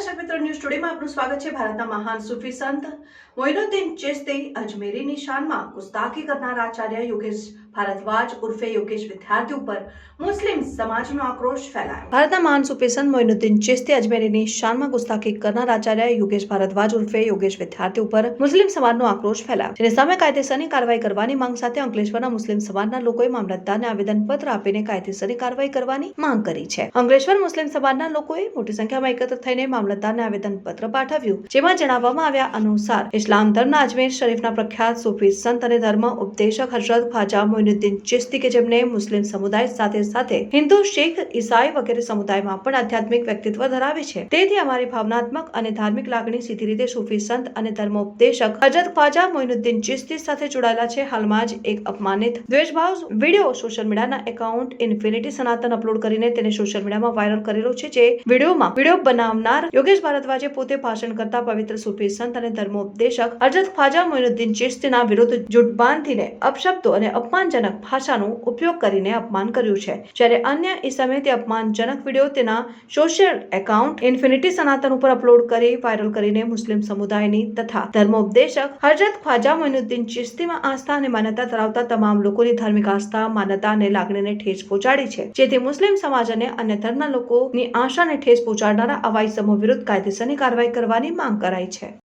નમસ્કાર મિત્રો, ન્યૂઝ સ્ટુડિયોમાં આપનું સ્વાગત છે. ભારતના મહાન સૂફી સંત મોઇનુદ્દીન ચિશ્તી અજમેરીની શાનમાં ગુસ્તાખી કરનાર આચાર્ય યોગેશ ભારદ્વાજ ઉર્ફે યોગેશ વિદ્યાર્થી ઉપર મુસ્લિમ સમાજનો આક્રોશ ફેલાયો. ભારતના મહાન સૂફી મોઇનુદ્દીન ચિસ્તી અજમેરીની શાનમાં ગુસ્તાખી કરનાર આચાર્ય યોગેશ ભારદ્વાજ ઉર્ફે યોગેશ વિદ્યાર્થી ઉપર મુસ્લિમ સમાજનો આક્રોશ ફેલાયો. જેને સામે કાયદેસરની કાર્યવાહી કરવાની માંગ સાથે અંકલેશ્વરના મુસ્લિમ સમાજના લોકોએ મામલતદારને આવેદનપત્ર આપીને કાયદેસરની કાર્યવાહી કરવાની માંગ કરી છે. અંકલેશ્વર મુસ્લિમ સમાજના લોકોએ મોટી સંખ્યામાં એકત્ર થઈને મામલતદારને આવેદનપત્ર પાઠવ્યું, જેમાં જણાવવામાં આવ્યા અનુસાર, ઇસ્લામ ધર્મના અજમેર શરીફના પ્રખ્યાત સુફી સંત અને ધર્મ ઉપદેશક હજરત ખ્વાજા મોઇનુદ્દીન ચિસ્તી કે જેમને મુસ્લિમ સમુદાય સાથે સાથે હિન્દુ, શીખ, ઈસાઈ વગેરે સમુદાયમાં પણ આધ્યાત્મિક વ્યક્તિત્વ ધરાવે છે. તેથી અમારી ભાવનાત્મક અને ધાર્મિક લાગણી સીધી રીતે સૂફી સંત અને ધર્મ ઉપદેશક હજરત ખ્વાજા મોઇનુદ્દીન ચિસ્તી સાથે જોડાયેલા છે. હાલમાં જ એક અપમાનિત દ્વેષભાવ વીડિયો સોશિયલ મીડિયાના એકાઉન્ટ ઇન્ફિનિટી સનાતન અપલોડ કરીને તેને સોશિયલ મીડિયામાં વાયરલ કરેલો છે, જે વિડીયોમાં વીડિયો બનાવનાર યોગેશ ભારદ્વાજે પોતે ભાષણ કરતા પવિત્ર સૂફી સંત અને ધર્મોપદેશક હજરત ખ્વાજા મોઇનુદ્દીન ચિશ્તીના વિરુદ્ધ જૂઠ બાંધીને અપશબ્દો અને અપમાનજનક ભાષાનો ઉપયોગ કરીને અપમાન કર્યું છે. જ્યારે અન્ય ઇસમે તે અપમાનજનક વીડિયો તેના સોશિયલ એકાઉન્ટ ઇન્ફિનિટી સનાતન ઉપર અપલોડ કરી વાયરલ કરીને મુસ્લિમ સમુદાયની તથા ધર્મોપદેશક હજરત ખ્વાજા મોઇનુદ્દીન ચિશ્તીમાં આસ્થા અને માન્યતા ધરાવતા તમામ લોકોની ધાર્મિક આસ્થા માન્યતા અને લાગણીને ઠેસ પહોંચાડી છે. જેથી મુસ્લિમ સમાજ અને અન્ય ધર્મના લોકોની આશાને ઠેસ પહોંચાડનારા આવા ઇસમો વિરુદ્ધ કાયદેસરની કાર્યવાહી કરવાની માંગ કરાઈ છે.